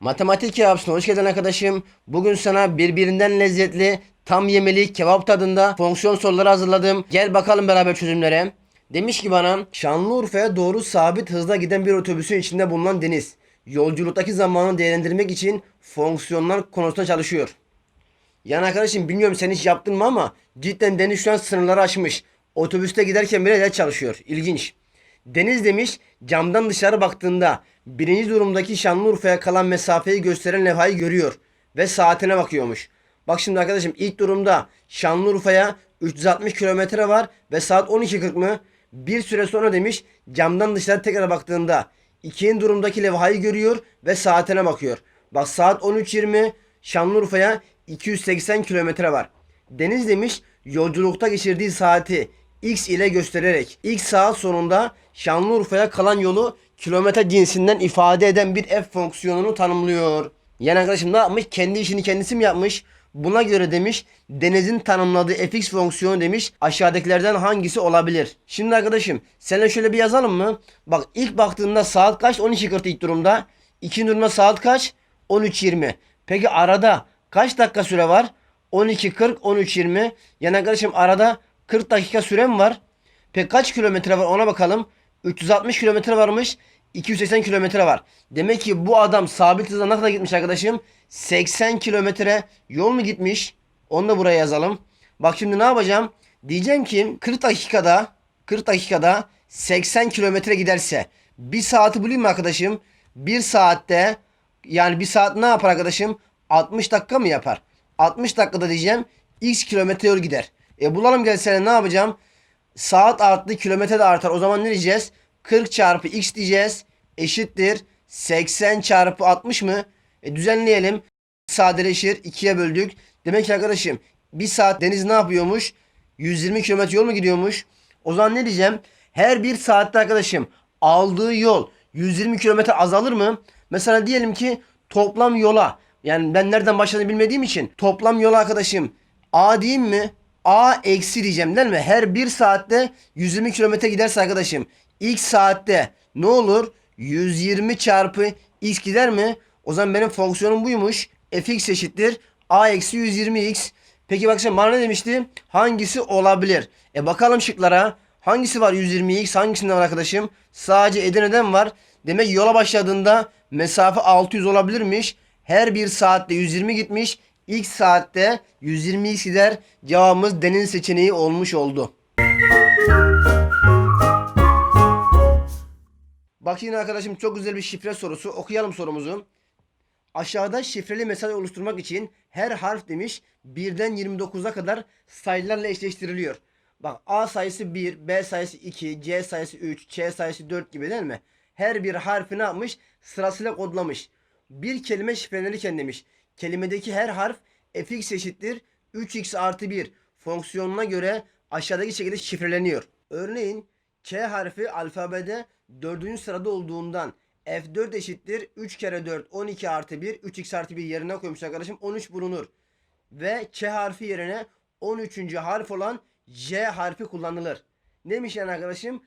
Matematik kebapsına hoş geldin arkadaşım. Bugün sana birbirinden lezzetli, tam yemeli kebap tadında fonksiyon soruları hazırladım. Gel bakalım beraber çözümlere. Demiş ki bana Şanlıurfa'ya doğru sabit hızla giden bir otobüsün içinde bulunan Deniz. Yolculuktaki zamanı değerlendirmek için fonksiyonlar konusunda çalışıyor. Yani arkadaşım bilmiyorum sen hiç yaptın mı ama cidden Deniz şu an sınırları aşmış. Otobüste giderken bile ders çalışıyor. İlginç. Deniz demiş camdan dışarı baktığında birinci durumdaki Şanlıurfa'ya kalan mesafeyi gösteren levhayı görüyor ve saatine bakıyormuş. Bak şimdi arkadaşım ilk durumda Şanlıurfa'ya 360 kilometre var ve saat 12.40 mı? Bir süre sonra demiş camdan dışarı tekrar baktığında ikinci durumdaki levhayı görüyor ve saatine bakıyor. Bak saat 13.20 Şanlıurfa'ya 280 kilometre var. Deniz demiş yolculukta geçirdiği saati X ile göstererek ilk saat sonunda Şanlıurfa'ya kalan yolu kilometre cinsinden ifade eden bir f fonksiyonunu tanımlıyor. Yani arkadaşım ne yapmış? Kendi işini kendisi mi yapmış? Buna göre demiş Deniz'in tanımladığı fx fonksiyonu demiş aşağıdakilerden hangisi olabilir? Şimdi arkadaşım seninle şöyle bir yazalım mı? Bak ilk baktığında saat kaç? 12.40 ilk durumda. İkinci durumda saat kaç? 13.20. Peki arada kaç dakika süre var? 12.40 13.20. Yani arkadaşım arada 40 dakika süre mi var? Peki kaç kilometre var ona bakalım. 360 kilometre varmış. 280 kilometre var. Demek ki bu adam sabit hızla ne kadar gitmiş arkadaşım? 80 kilometre yol mu gitmiş? Onu da buraya yazalım. Bak şimdi ne yapacağım? Diyeceğim ki 40 dakikada 40 dakikada 80 kilometre giderse bir saati bulayım mı arkadaşım? Bir saatte yani bir saat ne yapar arkadaşım? 60 dakika mı yapar? 60 dakikada diyeceğim x kilometre yol gider. E bulalım gelsene ne yapacağım? Saat arttı kilometre de artar. O zaman ne diyeceğiz? 40 çarpı x diyeceğiz. Eşittir. 80 çarpı 60 mı? E düzenleyelim. Sadeleşir. 2'ye böldük. Demek ki arkadaşım bir saat deniz ne yapıyormuş? 120 kilometre yol mu gidiyormuş? O zaman ne diyeceğim? Her bir saatte arkadaşım aldığı yol 120 kilometre azalır mı? Mesela diyelim ki toplam yola yani ben nereden başladığını bilmediğim için toplam yola arkadaşım A diyeyim mi? A eksi diyeceğim değil mi? Her bir saatte 120 kilometre giderse arkadaşım ilk saatte ne olur? 120 çarpı x gider mi? O zaman benim fonksiyonum buymuş. fx eşittir. a eksi 120x. Peki bak sen bana ne demişti? Hangisi olabilir? E bakalım şıklara. Hangisi var 120x? Hangisinde var arkadaşım? Sadece Edirne'den var. Demek yola başladığında mesafe 600 olabilirmiş. Her bir saatte 120 gitmiş. İlk saatte 120x gider. Cevabımız deniz seçeneği olmuş oldu. Bak yine arkadaşım çok güzel bir şifre sorusu. Okuyalım sorumuzu. Aşağıda şifreli mesaj oluşturmak için her harf demiş birden 29'a kadar sayılarla eşleştiriliyor. Bak A sayısı 1, B sayısı 2, C sayısı 3, Ç sayısı 4 gibi değil mi? Her bir harfi ne yapmış? Sırasıyla kodlamış. Bir kelime şifrelenirken demiş. Kelimedeki her harf fx eşittir 3x artı 1 fonksiyonuna göre aşağıdaki şekilde şifreleniyor. Örneğin K harfi alfabede 4. sırada olduğundan F4 eşittir 3 kere 4 12 artı 1 3x artı 1 yerine koymuş arkadaşım 13 bulunur. Ve Ç harfi yerine 13. harf olan J harfi kullanılır. Neymiş yani arkadaşım?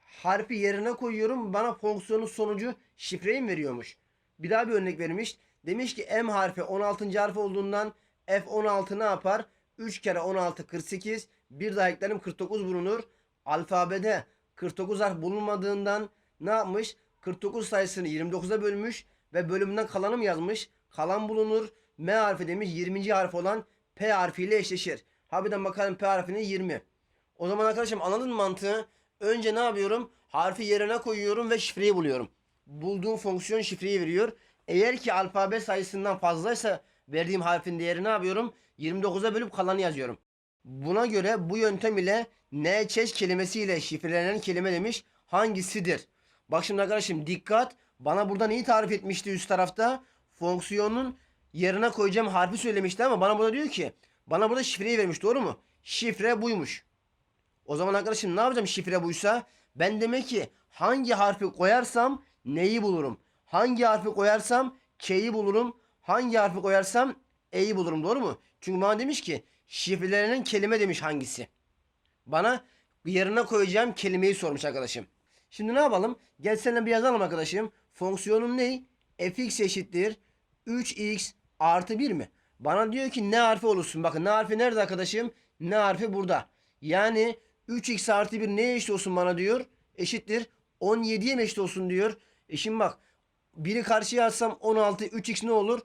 Harfi yerine koyuyorum bana fonksiyonun sonucu şifreyi mi veriyormuş? Bir daha bir örnek vermiş. Demiş ki M harfi 16. harf olduğundan F16 ne yapar? 3 kere 16 48 bir daha eklerim 49 bulunur. Alfabede 49 harf bulunmadığından ne yapmış? 49 sayısını 29'a bölmüş ve bölümünden kalanı mı yazmış? Kalan bulunur. M harfi demiş 20. harf olan P harfiyle eşleşir. Harbiden bakalım P harfine 20. O zaman arkadaşım anladın mantığı? Önce ne yapıyorum? Harfi yerine koyuyorum ve şifreyi buluyorum. Bulduğum fonksiyon şifreyi veriyor. Eğer ki alfabe sayısından fazlaysa verdiğim harfin değeri ne yapıyorum? 29'a bölüp kalanı yazıyorum. Buna göre bu yöntem ile ne çeş kelimesiyle şifrelenen kelime demiş hangisidir? Bak şimdi arkadaşım dikkat. Bana burada neyi tarif etmişti üst tarafta? Fonksiyonun yerine koyacağım harfi söylemişti ama bana burada diyor ki bana burada şifreyi vermiş doğru mu? Şifre buymuş. O zaman arkadaşım ne yapacağım şifre buysa? Ben demek ki hangi harfi koyarsam neyi bulurum? Hangi harfi koyarsam K'yi bulurum. Hangi harfi koyarsam E'yi bulurum doğru mu? Çünkü bana demiş ki şifrelenen kelime demiş hangisi? Bana yerine koyacağım kelimeyi sormuş arkadaşım. Şimdi ne yapalım? Gel seninle bir yazalım arkadaşım. Fonksiyonum ne? fx eşittir 3x artı 1 mi? Bana diyor ki ne harfi olursun. Bakın ne harfi nerede arkadaşım? Ne harfi burada. Yani 3x artı 1 neye eşit olsun bana diyor. Eşittir. 17'ye mi eşit olsun diyor. E şimdi bak. Biri karşıya atsam 16. 3x ne olur?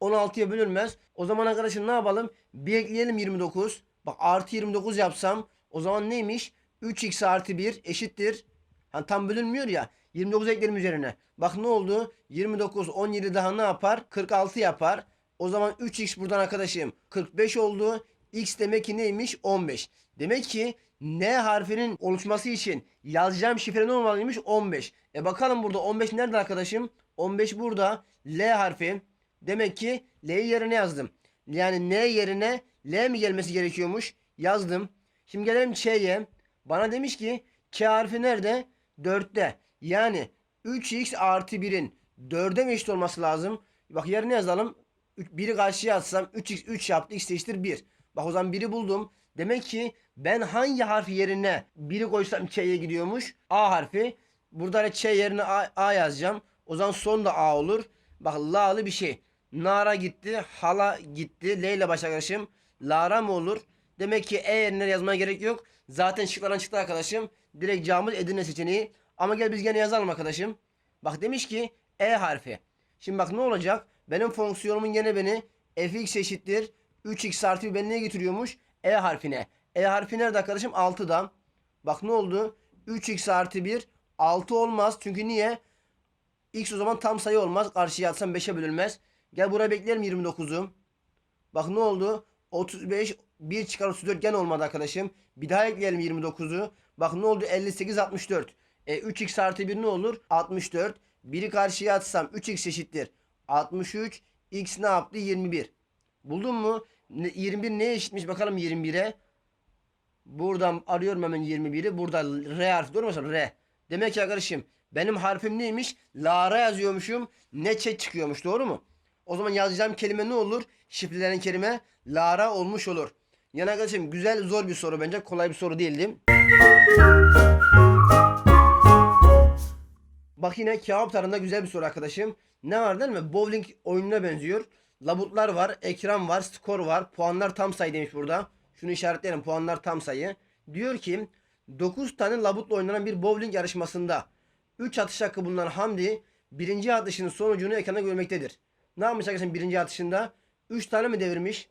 16'ya bölünmez. O zaman arkadaşım ne yapalım? Bir ekleyelim 29. Bak artı 29 yapsam o zaman neymiş? 3x artı 1 eşittir. Hani tam bölünmüyor ya. 29 eklerim üzerine. Bak ne oldu? 29 17 daha ne yapar? 46 yapar. O zaman 3x buradan arkadaşım 45 oldu. X demek ki neymiş? 15. Demek ki N harfinin oluşması için yazacağım şifre ne olmalıymış? 15. E bakalım burada 15 nerede arkadaşım? 15 burada. L harfi. Demek ki L'yi yerine yazdım. Yani N yerine L mi gelmesi gerekiyormuş? Yazdım. Şimdi gelelim Ç'ye. Bana demiş ki K harfi nerede? 4'te. Yani 3x artı 1'in 4'e mi eşit olması lazım? Bak yerine yazalım. 1'i karşıya atsam 3x 3 yaptı x eşittir 1. Bak o zaman 1'i buldum. Demek ki ben hangi harfi yerine 1'i koysam Ç'ye gidiyormuş? A harfi. Burada da Ç yerine A, A yazacağım. O zaman son da A olur. Bak la'lı bir şey. Nara gitti. Hala gitti. L ile baş arkadaşım. Lara mı olur? Demek ki E yerine yazmaya gerek yok. Zaten şıklardan çıktı arkadaşım. Direkt camız Edirne seçeneği. Ama gel biz gene yazalım arkadaşım. Bak demiş ki E harfi. Şimdi bak ne olacak? Benim fonksiyonumun gene beni fx eşittir 3x artı 1 beni neye getiriyormuş? E harfine. E harfi nerede arkadaşım? 6'da. Bak ne oldu? 3x artı 1 6 olmaz. Çünkü niye? X o zaman tam sayı olmaz. Karşıya atsam 5'e bölünmez. Gel buraya bekleyelim 29'u. Bak ne oldu? 35 1 çıkar 34 gene olmadı arkadaşım. Bir daha ekleyelim 29'u. Bak ne oldu? 58 64. E 3x artı 1 ne olur? 64. 1'i karşıya atsam 3x eşittir. 63. X ne yaptı? 21. Buldun mu? Ne- 21 neye eşitmiş? Bakalım 21'e. Buradan arıyorum hemen 21'i. Burada R harfi doğru mu? R. Demek ki arkadaşım benim harfim neymiş? Lara yazıyormuşum. Ne çe çıkıyormuş doğru mu? O zaman yazacağım kelime ne olur? Şifrelenen kelime Lara olmuş olur. Yani arkadaşım güzel zor bir soru bence. Kolay bir soru değildi. Bak yine kağıt tarında güzel bir soru arkadaşım. Ne var değil mi? Bowling oyununa benziyor. Labutlar var, ekran var, skor var. Puanlar tam sayı demiş burada. Şunu işaretleyelim. Puanlar tam sayı. Diyor ki 9 tane labutla oynanan bir bowling yarışmasında 3 atış hakkı bulunan Hamdi birinci atışının sonucunu ekranda görmektedir. Ne yapmış arkadaşlar birinci atışında? 3 tane mi devirmiş?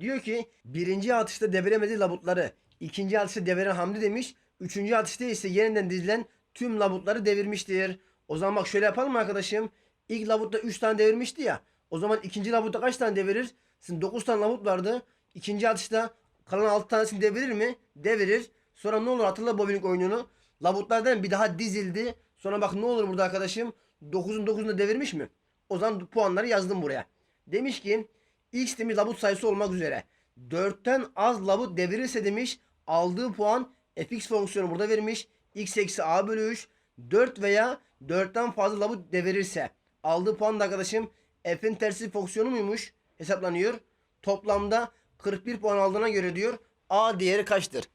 Diyor ki birinci atışta deviremediği labutları ikinci atışta deviren Hamdi demiş. Üçüncü atışta ise yeniden dizilen tüm labutları devirmiştir. O zaman bak şöyle yapalım arkadaşım? İlk labutta 3 tane devirmişti ya. O zaman ikinci labutta kaç tane devirir? Şimdi 9 tane labut vardı. İkinci atışta kalan 6 tanesini devirir mi? Devirir. Sonra ne olur hatırla bowling oyununu. Labutlardan bir daha dizildi. Sonra bak ne olur burada arkadaşım? 9'un 9'unu devirmiş mi? O zaman puanları yazdım buraya. Demiş ki X demiş labut sayısı olmak üzere. 4'ten az labut devirirse demiş aldığı puan fx fonksiyonu burada vermiş. x eksi a bölü 3 4 veya 4'ten fazla labut devirirse aldığı puan da arkadaşım f'in tersi fonksiyonu muymuş? Hesaplanıyor. Toplamda 41 puan aldığına göre diyor a değeri kaçtır?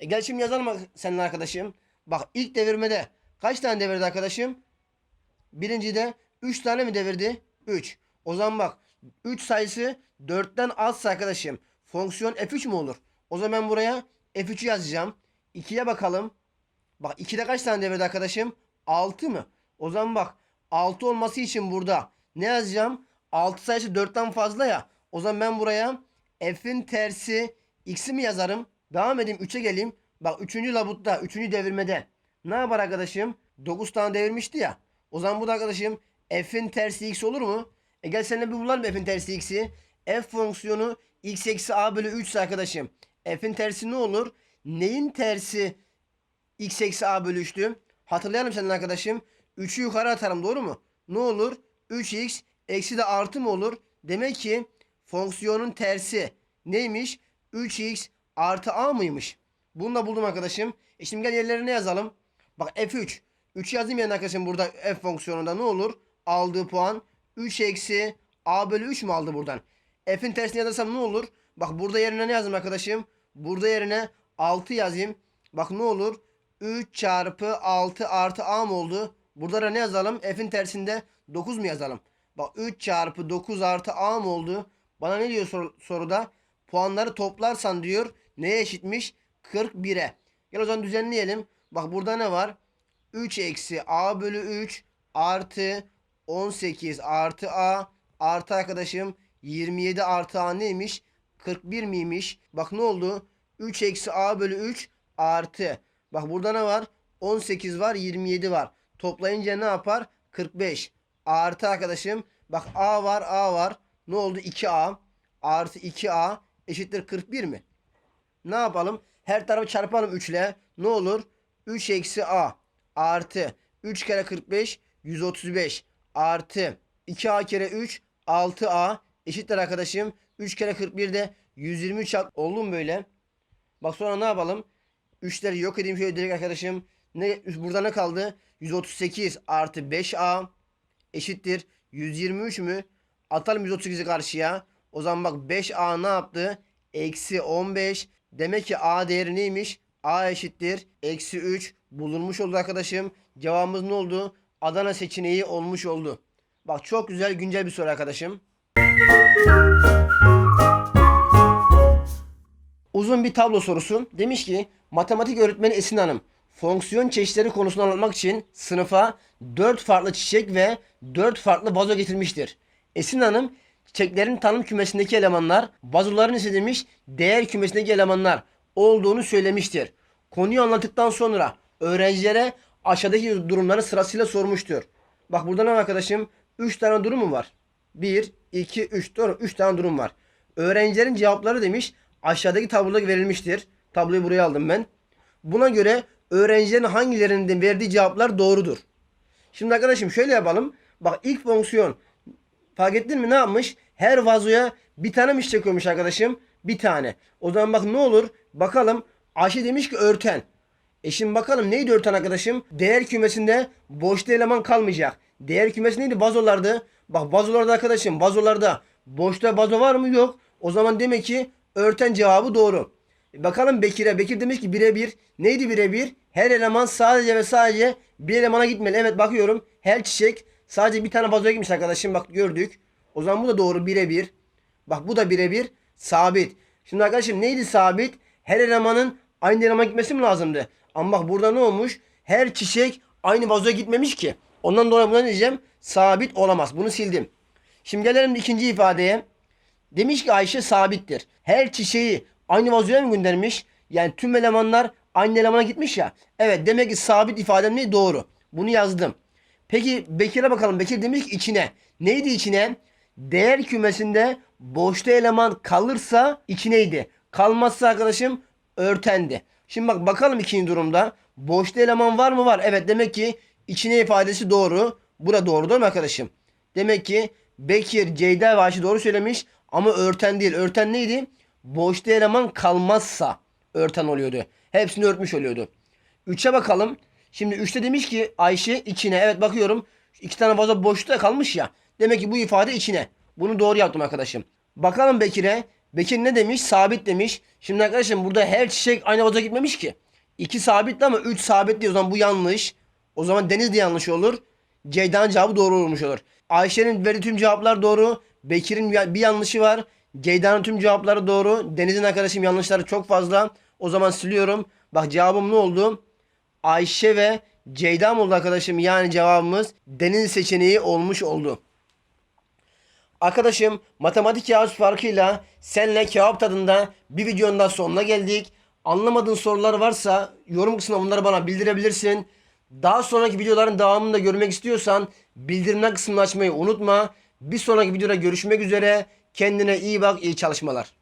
E gel şimdi yazalım bak seninle arkadaşım. Bak ilk devirmede kaç tane devirdi arkadaşım? Birincide 3 tane mi devirdi? 3. O zaman bak 3 sayısı 4'ten azsa arkadaşım. Fonksiyon f3 mü olur? O zaman ben buraya f3'ü yazacağım. 2'ye bakalım. Bak 2'de kaç tane devirdi arkadaşım? 6 mı? O zaman bak 6 olması için burada ne yazacağım? 6 sayısı 4'ten fazla ya. O zaman ben buraya f'in tersi x'i mi yazarım? Devam edeyim 3'e geleyim. Bak 3. labutta 3. devirmede ne yapar arkadaşım? 9 tane devirmişti ya. O zaman bu da arkadaşım f'in tersi x olur mu? E gel seninle bir bulalım f'in tersi x'i. f fonksiyonu x eksi a bölü 3 ise arkadaşım. f'in tersi ne olur? Neyin tersi x eksi a bölü 3'tü? Hatırlayalım senin arkadaşım. 3'ü yukarı atarım doğru mu? Ne olur? 3x eksi de artı mı olur? Demek ki fonksiyonun tersi neymiş? 3x artı a mıymış? Bunu da buldum arkadaşım. E şimdi gel yerlerine yazalım. Bak f3. 3 yazayım yani arkadaşım burada f fonksiyonunda ne olur? Aldığı puan 3 eksi a bölü 3 mü aldı buradan? F'in tersini yazarsam ne olur? Bak burada yerine ne yazayım arkadaşım? Burada yerine 6 yazayım. Bak ne olur? 3 çarpı 6 artı a mı oldu? Burada da ne yazalım? F'in tersinde 9 mu yazalım? Bak 3 çarpı 9 artı a mı oldu? Bana ne diyor sor- soruda? Puanları toplarsan diyor neye eşitmiş? 41'e. Gel o zaman düzenleyelim. Bak burada ne var? 3 eksi a bölü 3 artı 18 artı a artı arkadaşım 27 artı a neymiş? 41 miymiş? Bak ne oldu? 3 eksi a bölü 3 artı. Bak burada ne var? 18 var 27 var. Toplayınca ne yapar? 45. Artı arkadaşım. Bak a var a var. Ne oldu? 2a artı 2a eşittir 41 mi? Ne yapalım? Her tarafı çarpalım 3 ile. Ne olur? 3 eksi a artı 3 kere 45 135 artı 2a kere 3 6a eşittir arkadaşım. 3 kere 41 de 123 yap- oldu mu böyle? Bak sonra ne yapalım? 3'leri yok edeyim şöyle direkt arkadaşım. Ne, burada ne kaldı? 138 artı 5a eşittir 123 mü? Atalım 138'i karşıya. O zaman bak 5a ne yaptı? Eksi 15. Demek ki a değeri neymiş? a eşittir. Eksi 3 bulunmuş oldu arkadaşım. Cevabımız ne oldu? Adana seçeneği olmuş oldu. Bak çok güzel güncel bir soru arkadaşım. Uzun bir tablo sorusu. Demiş ki matematik öğretmeni Esin Hanım fonksiyon çeşitleri konusunu anlatmak için sınıfa 4 farklı çiçek ve 4 farklı vazo getirmiştir. Esin Hanım çiçeklerin tanım kümesindeki elemanlar, vazoların ise demiş değer kümesindeki elemanlar olduğunu söylemiştir. Konuyu anlattıktan sonra öğrencilere aşağıdaki durumları sırasıyla sormuştur. Bak burada ne arkadaşım? 3 tane durum mu var? 1, 2, 3. Doğru 3 tane durum var. Öğrencilerin cevapları demiş aşağıdaki tabloda verilmiştir. Tabloyu buraya aldım ben. Buna göre öğrencilerin hangilerinin verdiği cevaplar doğrudur. Şimdi arkadaşım şöyle yapalım. Bak ilk fonksiyon fark ettin mi ne yapmış? Her vazoya bir tane mi çiçek koymuş arkadaşım? Bir tane. O zaman bak ne olur? Bakalım. Ayşe demiş ki örten. E şimdi bakalım neydi örten arkadaşım? Değer kümesinde boşta eleman kalmayacak. Değer kümesi neydi? Vazolardı. Bak vazolarda arkadaşım vazolarda boşta vazo var mı? Yok. O zaman demek ki örten cevabı doğru. E bakalım Bekir'e. Bekir demiş ki birebir. Neydi birebir? Her eleman sadece ve sadece bir elemana gitmeli. Evet bakıyorum. Her çiçek sadece bir tane vazoya gitmiş arkadaşım. Bak gördük. O zaman bu da doğru birebir. Bak bu da birebir sabit. Şimdi arkadaşım neydi sabit? Her elemanın aynı elemana gitmesi mi lazımdı? Ama bak burada ne olmuş? Her çiçek aynı vazoya gitmemiş ki. Ondan dolayı buna ne diyeceğim? Sabit olamaz. Bunu sildim. Şimdi gelelim ikinci ifadeye. Demiş ki Ayşe sabittir. Her çiçeği aynı vazoya mı göndermiş? Yani tüm elemanlar aynı elemana gitmiş ya. Evet demek ki sabit ifadem ne? Doğru. Bunu yazdım. Peki Bekir'e bakalım. Bekir demiş ki içine. Neydi içine? Değer kümesinde boşta eleman kalırsa içineydi. Kalmazsa arkadaşım örtendi. Şimdi bak bakalım ikinci durumda. Boşta eleman var mı? Var. Evet demek ki içine ifadesi doğru. Bura doğru değil mi arkadaşım? Demek ki Bekir, Ceyda ve Ayşe doğru söylemiş ama örten değil. Örten neydi? Boşta eleman kalmazsa örten oluyordu. Hepsini örtmüş oluyordu. 3'e bakalım. Şimdi 3'te demiş ki Ayşe içine. Evet bakıyorum. İki tane vazo boşta kalmış ya. Demek ki bu ifade içine. Bunu doğru yaptım arkadaşım. Bakalım Bekir'e. Bekir ne demiş? Sabit demiş. Şimdi arkadaşım burada her çiçek aynı vazoya gitmemiş ki. 2 sabitli ama 3 sabit diyor. O zaman bu yanlış. O zaman Deniz de yanlış olur. Ceyda'nın cevabı doğru olmuş olur. Ayşe'nin verdiği tüm cevaplar doğru. Bekir'in bir yanlışı var. Ceyda'nın tüm cevapları doğru. Deniz'in arkadaşım yanlışları çok fazla. O zaman siliyorum. Bak cevabım ne oldu? Ayşe ve Ceyda mı oldu arkadaşım? Yani cevabımız Deniz seçeneği olmuş oldu. Arkadaşım matematik yağız farkıyla senle kebap tadında bir videonun daha sonuna geldik. Anlamadığın sorular varsa yorum kısmına bunları bana bildirebilirsin. Daha sonraki videoların devamını da görmek istiyorsan bildirimler kısmını açmayı unutma. Bir sonraki videoda görüşmek üzere. Kendine iyi bak, iyi çalışmalar.